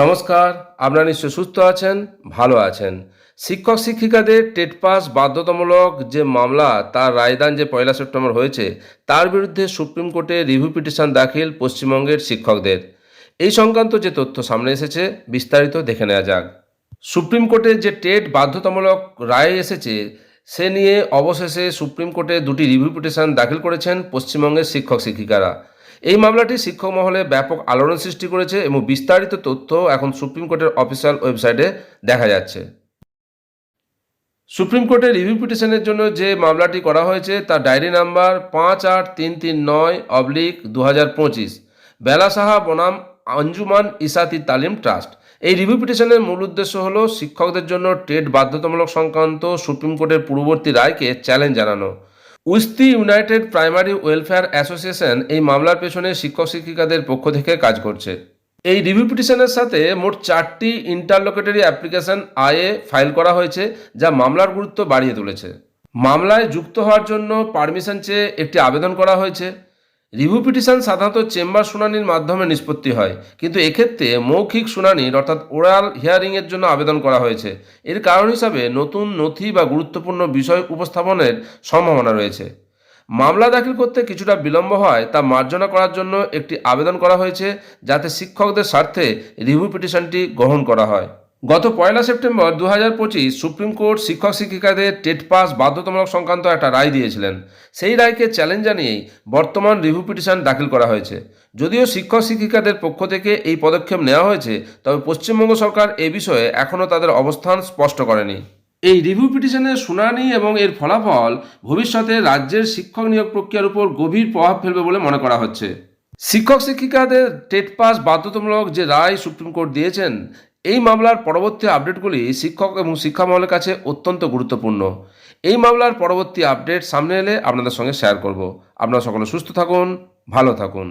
নমস্কার, আপনারা নিশ্চয় সুস্থ আছেন, ভালো আছেন। শিক্ষক শিক্ষিকাদের টেট পাস বাধ্যতামূলক যে মামলা, তার রায়দান যে পয়লা সেপ্টেম্বর হয়েছে, তার বিরুদ্ধে সুপ্রিম কোর্টে রিভিউ পিটিশন দাখিল পশ্চিমবঙ্গের শিক্ষকদের। এই সংক্রান্ত যে তথ্য সামনে এসেছে, বিস্তারিত দেখে নেওয়া যাক। সুপ্রিম কোর্টে যে টেট বাধ্যতামূলক রায় এসেছে, সে নিয়ে অবশেষে সুপ্রিম কোর্টে দুটি রিভিউ পিটিশন দাখিল করেছেন পশ্চিমবঙ্গের শিক্ষক শিক্ষিকারা। এই মামলাটি শিক্ষক মহলে ব্যাপক আলোড়ন সৃষ্টি করেছে এবং বিস্তারিত তথ্য এখন সুপ্রিম কোর্টের অফিসিয়াল ওয়েবসাইটে দেখা যাচ্ছে। সুপ্রিম কোর্টের রিভিউ পিটিশনের জন্য যে মামলাটি করা হয়েছে তার ডায়েরি নাম্বার পাঁচ আট তিন তিন নয় অবলিক দু হাজার পঁচিশ। বেলা সাহা বনাম আঞ্জুমান ইসাতি তালিম ট্রাস্ট। এই রিভিউ পিটিশনের মূল উদ্দেশ্য হল শিক্ষকদের জন্য টেট বাধ্যতামূলক সংক্রান্ত সুপ্রিম কোর্টের পূর্ববর্তী রায়কে চ্যালেঞ্জ জানানো। Usti United Primary Welfare Association এই মামলার পেছনে শিক্ষক শিক্ষিকাদের পক্ষ থেকে কাজ করছে। এই রিভিউ পিটিশনের সাথে মোট চারটি ইন্টারলোকেটরি অ্যাপ্লিকেশন আয়ে ফাইল করা হয়েছে, যা মামলার গুরুত্ব বাড়িয়ে তুলেছে। মামলায় যুক্ত হওয়ার জন্য পারমিশন চেয়ে একটি আবেদন করা হয়েছে। রিভিউ পিটিশন সাধারণত চেম্বার শুনানির মাধ্যমে নিষ্পত্তি হয়। কিন্তু এক্ষেত্রে মৌখিক শুনানির অর্থাৎ ওরাল হিয়ারিংয়ের জন্য আবেদন করা হয়েছে। এর কারণ হিসাবে নতুন নথি বা গুরুত্বপূর্ণ বিষয় উপস্থাপনের সম্ভাবনা রয়েছে। মামলা দাখিল করতে কিছুটা বিলম্ব হয়, তা মার্জনা করার জন্য একটি আবেদন করা হয়েছে, যাতে শিক্ষকদের স্বার্থে রিভিউ পিটিশনটি গ্রহণ করা হয়। গত পয়লা সেপ্টেম্বর দু হাজার পঁচিশ সুপ্রিম কোর্ট শিক্ষক শিক্ষিকাদের টেট পাস বাধ্যতামূলক সংক্রান্ত একটা রায় দিয়েছিলেন। সেই রায়কে চ্যালেঞ্জ জানিয়েই বর্তমান রিভিউ পিটিশন দাখিল করা হয়েছে। যদিও শিক্ষক শিক্ষিকাদের পক্ষ থেকে এই পদক্ষেপ নেওয়া হয়েছে, তবে পশ্চিমবঙ্গ সরকার এ বিষয়ে এখনও তাদের অবস্থান স্পষ্ট করেনি। এই রিভিউ পিটিশনের শুনানি এবং এর ফলাফল ভবিষ্যতে রাজ্যের শিক্ষক নিয়োগ প্রক্রিয়ার উপর গভীর প্রভাব ফেলবে বলে মনে করা হচ্ছে। শিক্ষক শিক্ষিকাদের টেট পাস বাধ্যতামূলক যে রায় সুপ্রিম কোর্ট দিয়েছেন এই মামলার পরবর্তী আপডেটগুলি শিক্ষক এবং শিক্ষা মহলের কাছে অত্যন্ত গুরুত্বপূর্ণ। এই মামলার পরবর্তী আপডেট সামনে এলে আপনাদের সঙ্গে শেয়ার করব। আপনারা সকলে সুস্থ থাকুন, ভালো থাকুন।